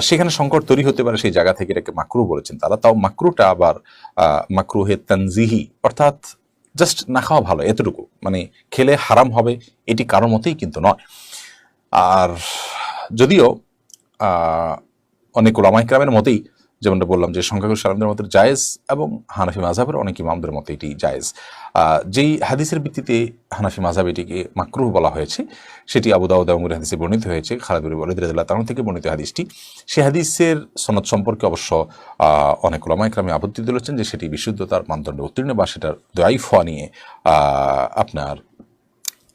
সেখানে সংকট তৈরি হতে পারে সেই জায়গা থেকে এটাকে মাকরু বলেছেন তারা। তাও মাকরুটা আবার আহ, মাকরুহে তানজিহি অর্থাৎ জাস্ট না খাওয়া ভালো এতটুকু। মানে খেলে হারাম হবে এটি কারোর মতেই কিন্তু নয়। আর যদিও অনেক ওলামাইকরামের মতেই যেমনটা বললাম যে সংখ্যাগরিষ্ঠ আলমদের মতো জায়েজ এবং হানাফি মাঝাবের অনেক ইমামদের মতো এটি জায়েজ। যেই হাদিসের ভিত্তিতে হানাফি মাঝাব এটিকে মাকরুহ বলা হয়েছে, সেটি আবু দাউদ এবং হাদিসে বর্ণিত হয়েছে খালাদুর বলিদ রাদিয়াল্লাহু তাআলা থেকে বর্ণিত হাদিসটি। সে হাদিসের সনদ সম্পর্কে অবশ্য অনেক ওলামাইকরামে আপত্তি তুলেছেন যে সেটি বিশুদ্ধতার মানদণ্ডে উত্তীর্ণ বা সেটার দয়াই ফোয়া নিয়ে আপনার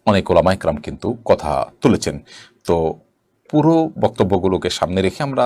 অনেক ওলামাইকরাম কিন্তু কথা তুলেছেন। তো পুরো বক্তব্যগুলোকে সামনে রেখে আমরা